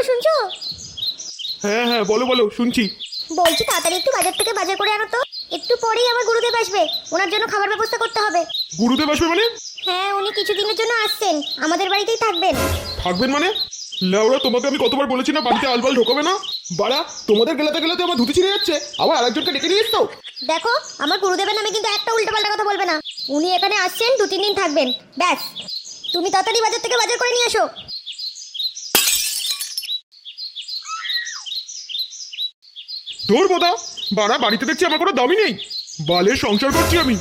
গো শুনছো? হ্যাঁ হ্যাঁ বলো বলো শুনছি। বলছি তাড়াতাড়ি একটু বাজার থেকে বাজার করে আনো তো। একটু পরেই আমার গুরুদেব আসবে। ওনার জন্য খাবার ব্যবস্থা করতে হবে। গুরুদেব আসবে মানে? হ্যাঁ উনি কিছুদিনের জন্য আসছেন। আমাদের বাড়িতেই থাকবেন। থাকবেন মানে? লেওরা তোমাকে আমি কতবার বলেছি না বাড়িতে আলবাল ঢোকাবে না? বাড়া তোমাদের গেলাতে গেলাতে আমার ধুতি ছিঁড়ে যাচ্ছে। আবার আরেকজনকে ডেকে নিয়ে এসছো? দেখো আমার গুরুদেবের নামে কিন্তু একটা উল্টোপাল্টা কথা বলবে না। উনি এখানে আসছেন দু তিন দিন থাকবেন। ব্যাস। তুমি তাড়াতাড়ি বাজার থেকে বাজার করে নিয়ে আসো। তোর বোধা বাড়া বাড়িতে দেখছি আমার কোনো দামই নেই। বালের সংসার করছি আমি!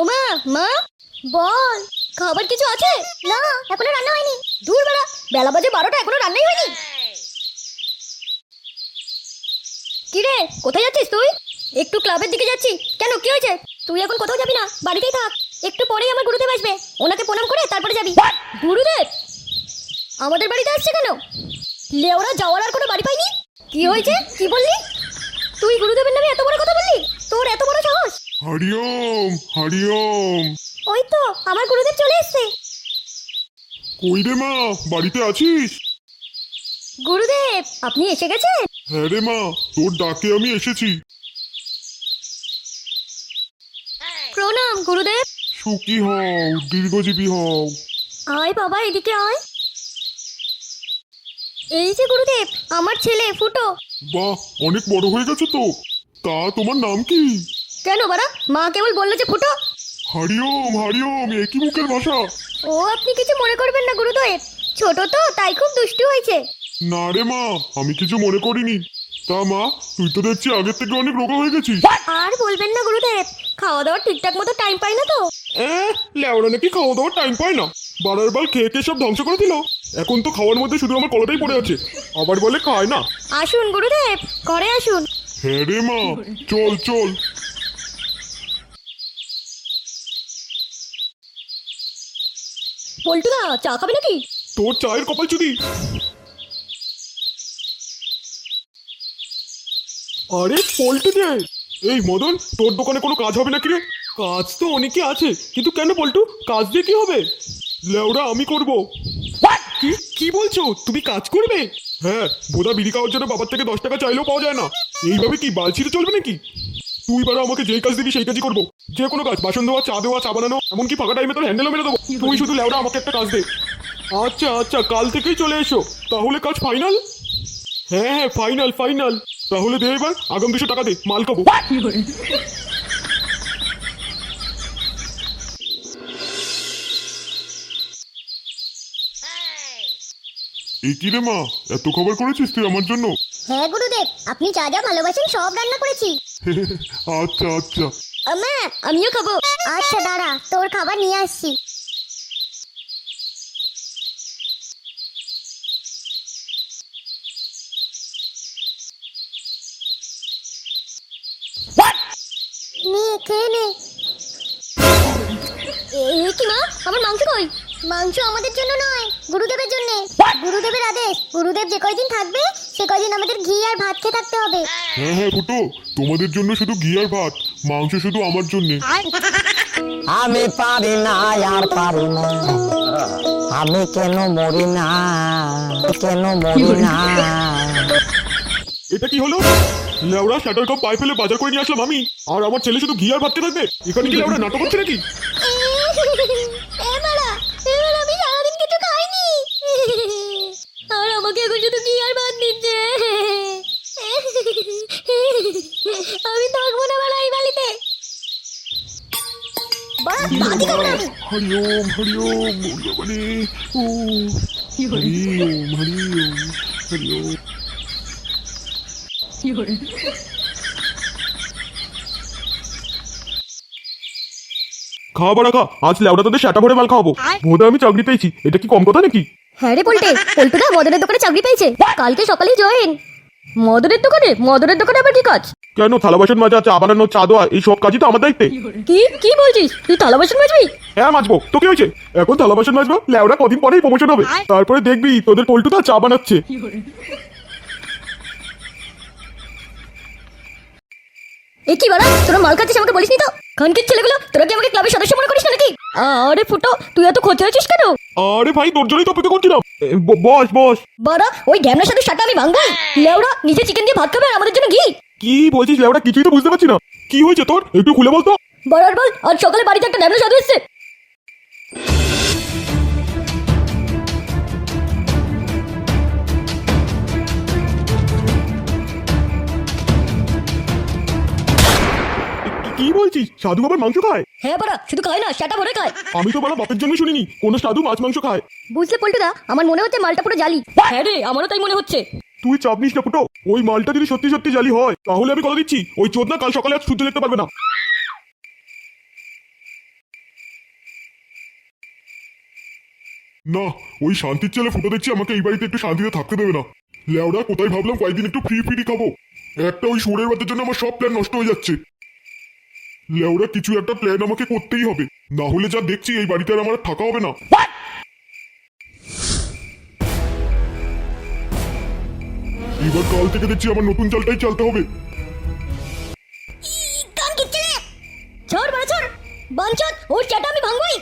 ওমা, মা, বল, খাবার কিছু আছে? না, এখনও রান্না হয়নি। দূর বেলা বেলা বাজে বারোটা, এখনও রান্নাই হয়নি। কিরে, কোথায় যাচ্ছিস তুই? একটু ক্লাবের দিকে যাচ্ছি। কেন, কি হয়েছে? তুই এখন কোথাও যাবি না? বাড়িতেই থাক। একটু পরেই আমার গুরুদেব আসবে। ওনাকে প্রণাম করে তারপরে যাবি। গুরুদেব! আমাদের বাড়িতে আসছে কেন? লেওরা যাওয়ার আর কোনো বাড়ি পাইনি? কি হয়েছে? কি বললি? তুই গুরুদেবের নামে এত বড় কথা বললি? তোর এত বড় সাহস? হরিওম হরিওম। ওই তো আমার গুরুদেব চলে এসেছে। কই রে মা? বাড়িতে আছিস? গুরুদেব আপনি এসে গেছেন? হ্যাঁ রে মা তোর ডাকে আমি এসেছি। প্রণাম গুরুদেব। সুখী হও দীর্ঘজীবী হও। আয় বাবা এদিকে আয়। এই যে গুরুদেব আমার ছেলে ফুটো। বাহ অনেক বড় হয়ে গেছে তো। তা তোমার নাম কি? কেন বাড়া? মা কেবল বলল যে ফুটো। হরিওম হরিওম একই মুখের ভাষা? ও আপনি কিছু মনে করবেন না গুরুদেব। ছোট তো তাই খুব দুষ্টু হয়েছে। না রে মা আমি কিছু মনে করিনি। তা মা তুই তো দেখছি আগের থেকে অনেক রোগা হয়ে গেছিস। আর বলবেন না গুরুদেব। খাওয়া দাওয়া ঠিকঠাক মতো টাইম পাই না তো। লেওড়া নাকি খাওয়া দাওয়ার টাইম পায় না। বারার বাল খেয়ে খেয়ে সব ধ্বংস করে দিল। এখন তো খাওয়ার মধ্যে শুধু আমার কলাটাই পড়ে আছে। আবার বলে খায় না। আসুন গুরুদেব ঘরে আসুন। হ্যাঁ রে মা চল চল। পল্টুদা চা খাবে নাকি? তোর চায়ের কপাল চুদি। আরে পল্টু যে এই মদন তোর দোকানে কোনো কাজ হবে নাকি রে? কাজ তো অনেকে আছে কিন্তু কেন পল্টু কাজ দিয়ে কি হবে? লেওরা আমি করব। কি কি বলছো? তুমি কাজ করবে? হ্যাঁ বোধা বিড়ি খাওয়ার জন্য বাবার থেকে দশ টাকা চাইলেও পাওয়া যায় না। এইভাবে কি বালছিতে চলবে নাকি? তুই বারা আমাকে যেই কাজ দিবি সেই কাজই করব। যে কোনো কাজ বাসন দেওয়া চা দেওয়া চা বানানো এমনকি ফাঁকা টাইমে তোর হ্যান্ডেলও মেরে দেবো। তুই শুধু লেওরা আমাকে একটা কাজ দে। আচ্ছা আচ্ছা কাল থেকেই চলে এসো। তাহলে কাজ ফাইনাল হ্যাঁ হ্যাঁ ফাইনাল ফাইনাল তাহলে দে এবার আগাম দুশো টাকা দে মাল খাব। এই কি রে মা এত খবর করেছিস তুই আমার জন্য? হ্যাঁ গুরুদেব আপনি যা যা ভালোবাসেন সব রান্না করেছি। আচ্ছা আচ্ছা। আমা আমিও খাব। আচ্ছা দাঁড়া তোর খাবার নিয়ে আসছি। নে খেয়ে নে। এ কি মা? আমার মাংস কই? মাংস আমাদের জন্য নয় গুরুদেবের জন্য। গুরুদেবের আদেশ গুরুদেব যে কয়দিন থাকবে সে কয়দিন আমাদের ঘি আর ভাত খেয়ে থাকতে হবে। হ্যাঁ হ্যাঁ ফুটো তোমাদের জন্য শুধু ঘি আর ভাত মাংস শুধু আমার জন্যে। আমি পারি না আর পারি না। আমি কেন মরি না? কেন মরি না? এটা কি হলো? লেওড়া শাটার কাপ পায়ে ফেলে বাজার করে নিয়ে আসলাম আমি। আর আমার ছেলে শুধু ঘি আর ভাত থাকবে? এখানে কি লেওড়া নাটক হচ্ছে নাকি? আমি থাকব না বাড়া এই বাড়া ভাতই খাব না আমি হরিওম হরিওম মানে ও হরিওম হরিওম হরিওম খাওয়া বড়া খা। আজ লেওড়া তোদের সেটা ভরে মাল খাওয়াবো। বোধহয় আমি চাকরি পেয়েছি। এটা কি কম কথা নাকি? হ্যাঁ রে পল্টে পল্টুদা মদনের দোকানে চাকরি পেয়েছে। কালকে সকালেই জয়েন। মদনের দোকানে? মদনের দোকানে আবার কি কাজ? কেন থালা বাসন মাজা চা বানানো চা দেওয়া এই সব কাজই তো আমার দায়িত্বে। কি কি বলছিস? তুই থালা বাসন মাজবি? হ্যাঁ মাজবো। তো কি হয়েছে? এখন থালা বাসন মাজবো লেওড়া কদিন পরেই প্রমোশন হবে। তারপরে দেখবি তোদের পল্টুদা চা বানাচ্ছে। এ কি বলা? তোরা মাল খাচ্ছিস আমাকে বলিসনি তো? খানকির ছেলেগুলো তোরা কি আমাকে ক্লাবের সদস্য মনে করিস না নাকি? আরে ফুটো তুই এত ক্ষতি হয়েছিস কেন? আরে ভাই তোর জন্যই তো অপেক্ষা করছিলাম। বস বস। বড় ওই ড্যামনার সাথে সাটা আমি ভাঙবো? লেওড়া নিজে চিকেন দিয়ে ভাত খাবে আর আমাদের জন্য ঘি? কি বলছিস লেওড়া কিছুই তো বুঝতে পারছি না। কি হয়েছে তোর? একটু খুলে বলতো। বড় বল আজ সকালে বাড়িতে একটা ড্যামনা সাধু এসছে। বলছিস? সাধু বাবার মাংস খায়? হ্যাঁ বাড়া শুধু খায় না সেটা ভরে খায়। আমি তো বলা বাপের জন্য শুনিনি কোনো সাধু মাছ মাংস খায়। বুঝলে পল্টুদা আমার মনে হচ্ছে মালটা পুরো জালি। হ্যাঁ রে আমারও তাই মনে হচ্ছে। তুই চাপ নিস না ফুটো ওই মালটা যদি সত্যি সত্যি জালি হয় তাহলে আমি কথা দিচ্ছি ওই চোদনা কাল সকালে আর সূর্য দেখতে পারবে না। না ওই শান্তির ছেলে ফুটো দেখছি আমাকে এই বাড়িতে একটু শান্তিতে থাকতে দেবে না। লেওড়া কোথায় ভাবলাম কয়েকদিন একটু ফ্রি ফ্রি খাব। একটা ওই সুরের বাতের জন্য আমার সব প্ল্যান নষ্ট হয়ে যাচ্ছে। লেওড়া কিছু একটা প্ল্যান আমাকে করতেই হবে। না হলে যা দেখছি এই বাড়িতে আর আমার থাকা হবে না। এবার কাল থেকে দেখছি আমার নতুন চালটাই চালতে হবে। ছাড় বাঞ্চত ওর আমি ভাঙবই।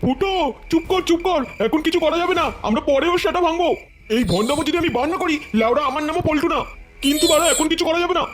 ফুটো চুপ কর চুপ কর। এখন কিছু করা যাবে না। আমরা পরে ওর সেটা ভাঙবো। এই ভন্ডামো যদি আমি বার না করি লাউরা আমার নামও পল্টু না। কিন্তু বাড়া এখন কিছু করা যাবে না।